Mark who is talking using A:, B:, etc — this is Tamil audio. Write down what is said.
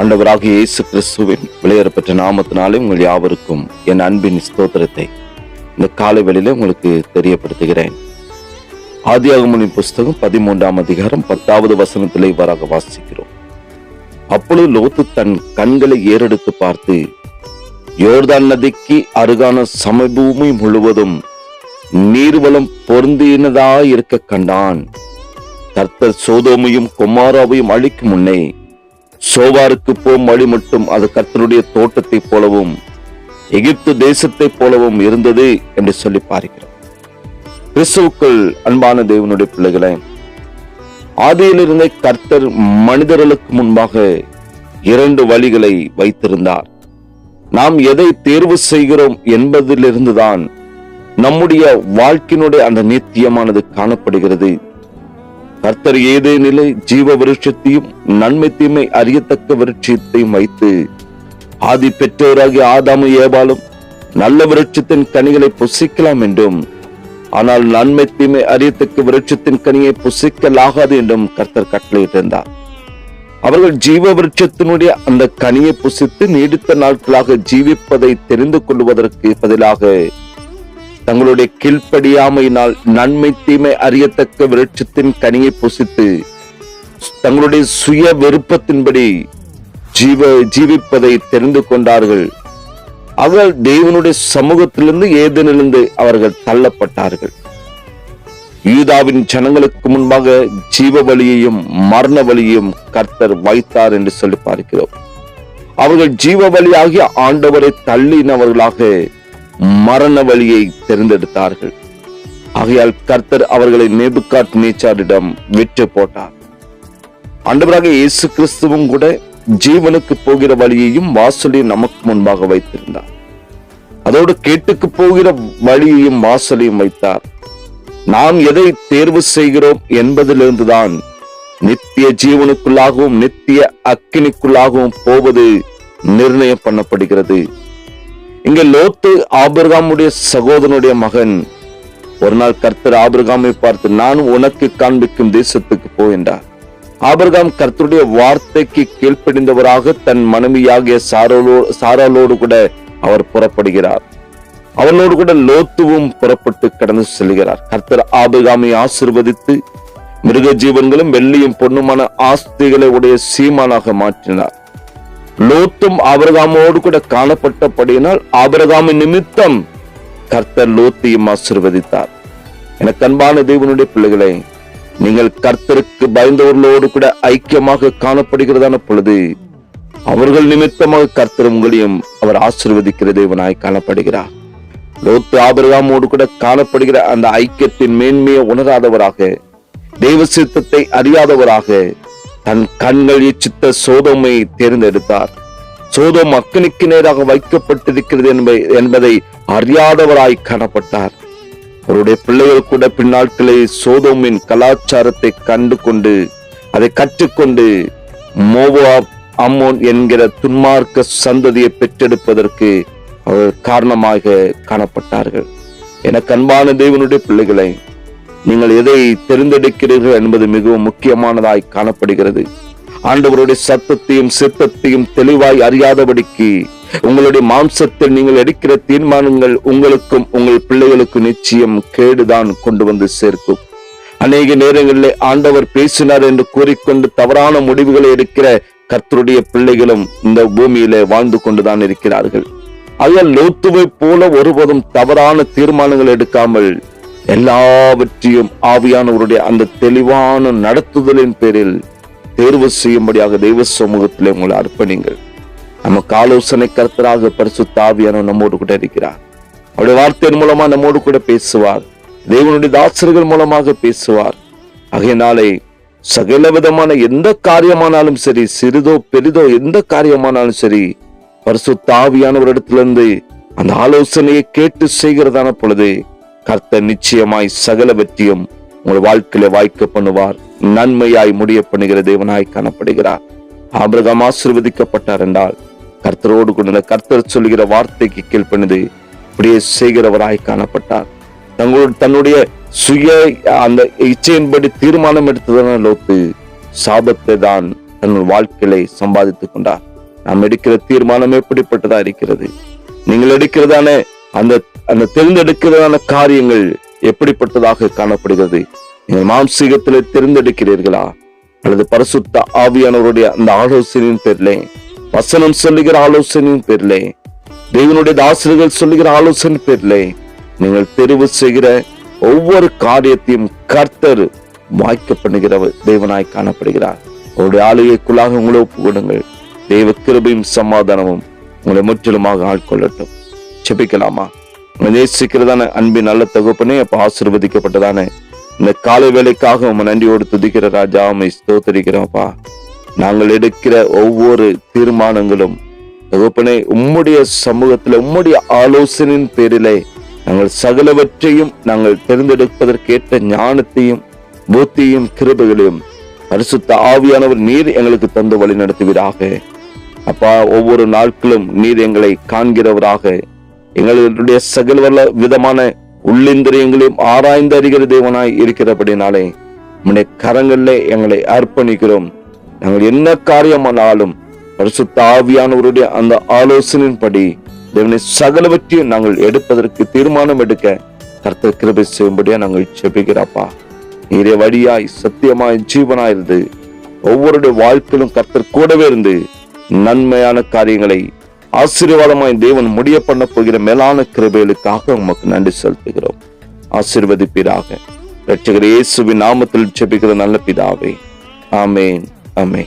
A: ஆண்டவராக இயேசு கிறிஸ்துவின் வெளியேறப்பட்ட நாமத்தினாலே உங்கள் யாவருக்கும் என் அன்பின் ஸ்தோத்திரத்தை இந்த காலை வேளையிலே உங்களுக்கு தெரியப்படுத்துகிறேன். ஆதியாகமனின் புஸ்தகம் பதிமூன்றாம் அதிகாரம் பத்தாவது வசனத்திலே இவ்வாறாக வாசிக்கிறோம். அப்பொழுது லோத்து தன் கண்களை ஏறெடுத்து பார்த்து யோர்தான் நதிக்கு அருகான சமபூமி முழுவதும் நீர்வளம் பொருந்தினதா இருக்க கண்டான். கர்த்தர் சோதோமையும் குமாராவையும் அழிக்கும் முன்னே சோவாருக்கு போம் வழி மட்டும். அது கர்த்தருடைய தோட்டத்தை போலவும் எகிப்து தேசத்தை போலவும் இருந்தது என்று சொல்லி பார்க்கிறோம் கிறிஸ்துவுக்குள் அன்பான தேவனுடைய பிள்ளைகளை ஆதியிலிருந்தே கர்த்தர் மனிதர்களுக்கு முன்பாக இரண்டு வழிகளை வைத்திருந்தார். நாம் எதை தேர்வு செய்கிறோம் என்பதிலிருந்துதான் நம்முடைய வாழ்க்கையினுடைய அந்த நித்தியமானது காணப்படுகிறது. கர்த்தர் ஏதேனிலே ஜீவ விருட்சத்தையும் நன்மை தீமை அறியத்தக்க விருட்சத்தையும் வைத்து ஆதி பெற்றோராகிய ஆதாமு ஏபாலும் நல்ல விருட்சத்தின் கனிகளை புசிக்கலாம் என்றும் ஆனால் நன்மை தீமை அறியத்தக்க விருட்சத்தின் கனியை புசிக்கலாகாது என்றும் கர்த்தர் கட்டளையிட்டிருந்தார். அவர்கள் ஜீவ விருட்சத்தினுடைய அந்த கனியை புசித்து நீடித்த நாட்களாக ஜீவிப்பதை தெரிந்து கொள்வதற்கு பதிலாக தங்களுடைய கீழ்ப்படியாமையினால் நன்மை தீமை அறியத்தக்க விருட்சத்தின் கனியை புசித்து தங்களுடைய சுய விருப்பத்தின்படி ஜீவ ஜீவிப்பதை தெரிந்து கொண்டார்கள். அவர்கள் தேவனுடைய சமூகத்திலிருந்து ஏதனிலிருந்து அவர்கள் தள்ளப்பட்டார்கள். யூதாவின் ஜனங்களுக்கு முன்பாக ஜீவ வழியையும் மரண வழியையும் கர்த்தர் வைத்தார் என்று சொல்லி பார்க்கிறோம். அவர்கள் ஜீவ வழியாகிய ஆண்டவரை தள்ளினவர்களாக மரண வழியை தேர்ந்தெடுத்தார்கள். ஆகையால் கர்த்தர் அவர்களை நேபுக்காட் நேச்சாரிடம் விற்று போட்டார். ஆண்டவராக இயேசு கிறிஸ்துவும் கூட ஜீவனுக்கு போகிற வழியையும் வாசலையும் நமக்கு முன்பாக வைத்திருந்தார். அதோடு கேட்டுக்கு போகிற வழியையும் வாசலையும் வைத்தார். நாம் எதை தேர்வு செய்கிறோம் என்பதிலிருந்துதான் நித்திய ஜீவனுக்குள்ளாகவும் நித்திய அக்கினிக்குள்ளாகவும் போவது நிர்ணயம் பண்ணப்படுகிறது. இங்க லோத்து ஆபிரகாமுடைய சகோதரனுடைய மகன். ஒரு நாள் கர்த்தர் ஆபிரகாமை பார்த்து நான் உனக்கு காண்பிக்கும் தேசத்துக்கு போ என்றார். ஆபிரகாம் கர்த்தருடைய வார்த்தைக்கு கீழ்ப்படிந்தவராக தன் மனைவியாகிய சாரலோ சாராலோடு கூட அவர் புறப்படுகிறார். அவனோடு கூட லோத்துவும் புறப்பட்டு கடந்து செல்கிறார். கர்த்தர் ஆபிரகாமை ஆசிர்வதித்து மிருக ஜீவன்களும் வெள்ளியும் பொண்ணுமான ஆஸ்திகளை உடைய சீமானாக மாற்றினார். லோத்தும் ஆபிரகாமோடு கூட காணப்பட்டபடியினால் ஆபிரகாமின் நிமித்தம் கர்த்தர் லோத்தையும் ஆசிர்வதித்தார். எனக்கு அன்பான தேவனுடைய பிள்ளைகளை நீங்கள் கர்த்தருக்கு பயந்தவர்களோடு கூட ஐக்கியமாக காணப்படுகிறதான பொழுது அவர்கள் நிமித்தமாக கர்த்தர் உங்களையும் அவர் ஆசிர்வதிக்கிற தேவனாய் காணப்படுகிறார். லோத்து ஆபிரகாமோடு கூட காணப்படுகிற அந்த ஐக்கியத்தின் மேன்மையை உணராதவராக தெய்வ சித்தத்தை அறியாதவராக தன் கண்கள் இச்சித்த சோதோமை தேர்ந்தெடுத்தார். சோதோம் மக்களுக்கு நேராக வைக்கப்பட்டிருக்கிறது என்ப- என்பதை அறியாதவராய் காணப்பட்டார். அவருடைய பிள்ளைகள் கூட பின்னாட்களை சோதோமின் கலாச்சாரத்தை கண்டு கொண்டு அதை கற்றுக்கொண்டு மோவா அம்மோன் என்கிற துன்மார்க்க சந்ததியை பெற்றெடுப்பதற்கு அவர் காரணமாக காணப்பட்டார்கள். என கண்பான தேவனுடைய பிள்ளைகளை நீங்கள் எதை தெரிந்தெடுக்கிறீர்கள் என்பது மிகவும் முக்கியமானதாய் காணப்படுகிறது. ஆண்டவருடைய சத்தத்தையும் சித்தத்தையும் தெளிவாய் அறியாதபடிக்கு உங்களுடைய மாம்சத்தில் நீங்கள் எடுக்கிற தீர்மானங்கள் உங்களுக்கும் உங்கள் பிள்ளைகளுக்கும் நிச்சயம் கேடுதான் கொண்டு வந்து சேர்க்கும். அநேக நேரங்களிலே ஆண்டவர் பேசினார் என்று கூறிக்கொண்டு தவறான முடிவுகளை எடுக்கிற கர்த்தருடைய பிள்ளைகளும் இந்த பூமியிலே வாழ்ந்து கொண்டுதான் இருக்கிறார்கள். அதில் லோத்துவை போல ஒருபோதும் தவறான தீர்மானங்கள் எடுக்காமல் எல்லாவற்றையும் ஆவியானவருடைய அந்த தெளிவான நடத்துதலின் பேரில் தேர்வு செய்யும்படியாக தெய்வ சமூகத்தில் உங்களை அர்ப்பணிங்கள். நமக்கு ஆலோசனை கருத்தராக பரிசு ஆவியானவர் நம்மோடு கூட இருக்கிறார். அவருடைய வார்த்தையின் மூலமா நம்மோடு கூட பேசுவார். தேவனுடைய தாசர்கள் மூலமாக பேசுவார். ஆகையினாலே சகல விதமான எந்த காரியமானாலும் சரி சிறிதோ பெரிதோ எந்த காரியமானாலும் சரி பரிசுத்த ஆவியானவரிடத்திலிருந்து அந்த ஆலோசனையை கேட்டு செய்கிறதான பொழுது கர்த்தர் நிச்சயமாய் சகலவற்றையும் உங்கள் வாழ்க்கையில வாய்க்க பண்ணுவார். நன்மையாய் முடிய பண்ணுகிற தேவனாய் காணப்படுகிறார். ஆபிரகாம் ஆசிர்வதிக்கப்பட்டார் என்றால் கர்த்தரோடு கொண்ட கர்த்தர் சொல்லுகிற வார்த்தைக்கு கீழ்ப்பணிது இப்படியே செய்கிறவராய் காணப்பட்டார். தங்களோட தன்னுடைய சுய அந்த இச்சையின்படி தீர்மானம் எடுத்ததான லோத்து சாபத்தை தான் தங்கள் வாழ்க்கையை சம்பாதித்துக் கொண்டார். நாம் எடுக்கிற தீர்மானம் எப்படிப்பட்டதா இருக்கிறது? நீங்கள் எடுக்கிறதான அந்த அந்த தேர்ந்தெடுக்கிறதான காரியங்கள் எப்படிப்பட்டதாக காணப்படுகிறது? நீங்கள் மாம்சீகத்தில் தேர்ந்தெடுக்கிறீர்களா? அல்லது பரிசுத்த ஆவியானவருடைய அந்த ஆலோசனையின் பேரிலே வசனம் சொல்லுகிற ஆலோசனையின் பேரிலே தேவனுடைய தாசர்கள் சொல்லுகிற ஆலோசனை பேரிலே நீங்கள் தெரிவு செய்கிற ஒவ்வொரு காரியத்தையும் கர்த்தர் வாய்க்க பண்ணுகிற தேவனாய் காணப்படுகிறார். அவருடைய ஆலயக்குள்ளாக உங்களை ஒப்புக்கொடுங்கள். தெய்வ கிருபையும் சமாதானமும் உங்களை முற்றிலுமாக ஆட்கொள்ளட்டும் செபிக்கலாமா நேசிக்கிறதான அன்பின் நல்ல தகுப்பனே அப்ப ஆசிர்வதிக்கப்பட்டதானே இந்த காலை வேலைக்காக உங்க நன்றியோடு துதிக்கிற ராஜா உண்மை ஸ்தோத்தரிக்கிறோம்ப்பா நாங்கள் எடுக்கிற ஒவ்வொரு தீர்மானங்களும் தகுப்பனே உம்முடைய சமூகத்துல உம்முடைய ஆலோசனையின் பேரிலே நாங்கள் சகலவற்றையும் நாங்கள் தேர்ந்தெடுப்பதற்கேற்ற ஞானத்தையும் புத்தியும் கிருபைகளையும் பரிசுத்த ஆவியானவர் நீர் எங்களுக்கு தந்து வழி நடத்துவீராக அப்பா ஒவ்வொரு நாட்களும் நீர் எங்களை காண்கிறவராக எங்களுடைய சகல வல்ல விதமான உள்ளிந்திரியங்களையும் ஆராய்ந்து அறிகிற தேவனாய் இருக்கிறபடினாலே உடைய கரங்களிலே எங்களை அர்ப்பணிக்கிறோம். நாங்கள் என்ன காரியமானாலும் பரிசுத்த ஆவியானவருடைய அந்த ஆலோசனையின்படி தேவனை சகலவற்றையும் நாங்கள் எடுப்பதற்கு தீர்மானம் எடுக்க கர்த்த கிருபை செய்யும்படியா நாங்கள் செபிக்கிறப்பா நீரே வழியாய் சத்தியமாய் ஜீவனாயிருந்து ஒவ்வொருடைய வாழ்க்கையிலும் கர்த்தர் கூடவே இருந்து நன்மையான காரியங்களை ஆசீர்வாதமாய் தேவன் முடிய பண்ண போகிற மேலான கிருபைகளுக்காக உமக்கு நன்றி செலுத்துகிறோம். ஆசீர்வதிப்பீராக. ரட்சகர் இயேசுவின் நாமத்தில் ஜெபிக்கிற நல்ல பிதாவே. ஆமேன். ஆமேன்.